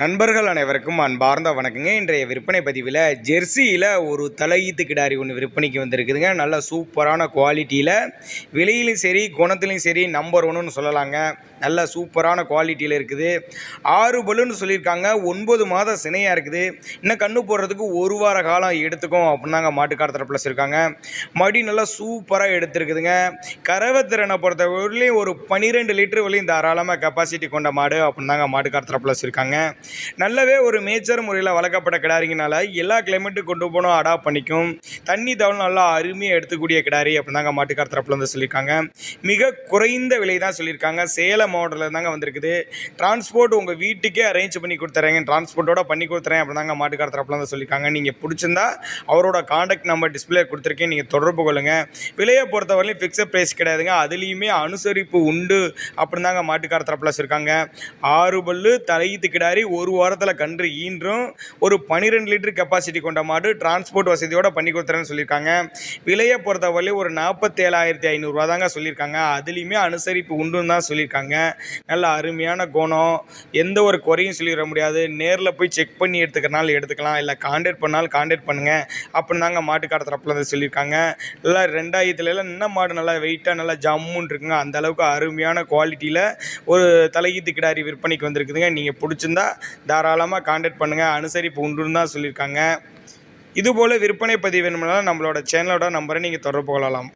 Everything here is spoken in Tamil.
நண்பர்கள் அனைவருக்கும் அன்பார்ந்த வணக்கங்க. இன்றைய விற்பனை பதிவில் ஜெர்சியில் ஒரு தலையீத்து கிடாரி ஒன்று விற்பனைக்கு வந்திருக்குதுங்க. நல்ல சூப்பரான குவாலிட்டியில் விலையிலும் சரி குணத்துலையும் சரி நம்பர் ஒன்றுன்னு சொல்லலாங்க. நல்ல சூப்பரான குவாலிட்டியில் இருக்குது. ஆறு பலுன்னு சொல்லியிருக்காங்க. ஒன்பது மாதம் சினையாக இருக்குது. இன்னும் கண்ணு போடுறதுக்கு ஒரு வார காலம் எடுத்துக்கும் அப்படின்னாங்க மாட்டுக்கார தரப்பில் சொல்லியிருக்காங்க மடி நல்லா சூப்பராக எடுத்துருக்குதுங்க. கறவை திறனை பொறுத்தவரையிலையும் ஒரு பன்னிரெண்டு லிட்டர் வரையும் தாராளமாக கெப்பாசிட்டி கொண்ட மாடு அப்படின்னாங்க மாட்டுக்கார தரப்பில் சொல்லியிருக்காங்க நல்லாவே ஒரு மேச்சர் முறையில் வளர்க்கப்பட்ட கிடாரிங்கனால எல்லா கிளைமேட்டுக்கு கொண்டு போனோம் அடாப்ட் பண்ணிக்கும். தண்ணி தவள் நல்லா அருமையாக எடுத்துக்கூடிய கிடாரி அப்படின்னாங்க மாட்டுக்கார தரப்பில் வந்து சொல்லியிருக்காங்க. மிக குறைந்த விலை தான் சொல்லியிருக்காங்க. சேலம் மாவட்டத்தில் தாங்க வந்திருக்குது. டிரான்ஸ்போர்ட் உங்கள் வீட்டுக்கே அரேஞ்ச் பண்ணி கொடுத்துறேங்க. டிரான்ஸ்போர்ட்டோட பண்ணி கொடுத்துறேன் அப்படின்னாங்க மாட்டுக்கார தரப்பில் வந்து சொல்லியிருக்காங்க. நீங்கள் பிடிச்சிருந்தா அவரோட காண்டாக்ட் நம்பர் டிஸ்பிளே கொடுத்துருக்கேன். நீங்கள் தொடர்பு கொள்ளுங்கள் விலையை பொறுத்தவரையிலும் ஃபிக்ஸட் ப்ரைஸ் கிடையாதுங்க. அதுலேயுமே அனுசரிப்பு உண்டு அப்படின்னு தாங்க மாட்டுக்கார தரப்பில் சொல்லியிருக்காங்க. ஆறு பல்லு தலையீத்து கிடாரி ஒரு வாரத்தில் கன்று ஈன்றும் ஒரு பன்னிரெண்டு லிட்டர் கெப்பாசிட்டி கொண்ட மாடு டிரான்ஸ்போர்ட் வசதியோடு பண்ணி கொடுத்துறேன்னு சொல்லியிருக்காங்க. விலையை பொறுத்தவரை ஒரு நாற்பத்தேழாயிரத்தி ஐநூறுரூவா தாங்க சொல்லியிருக்காங்க. அதுலேயுமே அனுசரிப்பு உண்டுன்னு தான் சொல்லியிருக்காங்க. நல்ல அருமையான குணம். எந்த ஒரு குறையும் சொல்லிட முடியாது. நேரில் போய் செக் பண்ணி எடுத்துக்கிறனால எடுத்துக்கலாம். இல்லை காண்டாக்ட் பண்ணாலும் காண்டாக்ட் பண்ணுங்கள் அப்படின்னு தாங்க மாட்டுக்கார தரப்பில் வந்து சொல்லியிருக்காங்க. நல்லா ரெண்டாயிரத்துல எல்லாம் இன்னும் மாடு நல்லா வெயிட்டாக நல்லா ஜம்முன் இருக்குங்க. அந்த அளவுக்கு அருமையான குவாலிட்டியில் ஒரு தலையீத்து கிடாரி விற்பனைக்கு வந்திருக்குதுங்க. நீங்கள் பிடிச்சிருந்தா தாராளமாக காண்டாக்ட் பண்ணுங்கள் அனுசரிப்பு உண்டுன்னு தான் சொல்லியிருக்காங்க. இதுபோல் விற்பனை பதிவு வேணும்னா நம்மளோட சேனலோட நம்பரை நீங்கள் தொடர்பு கொள்ளலாம்.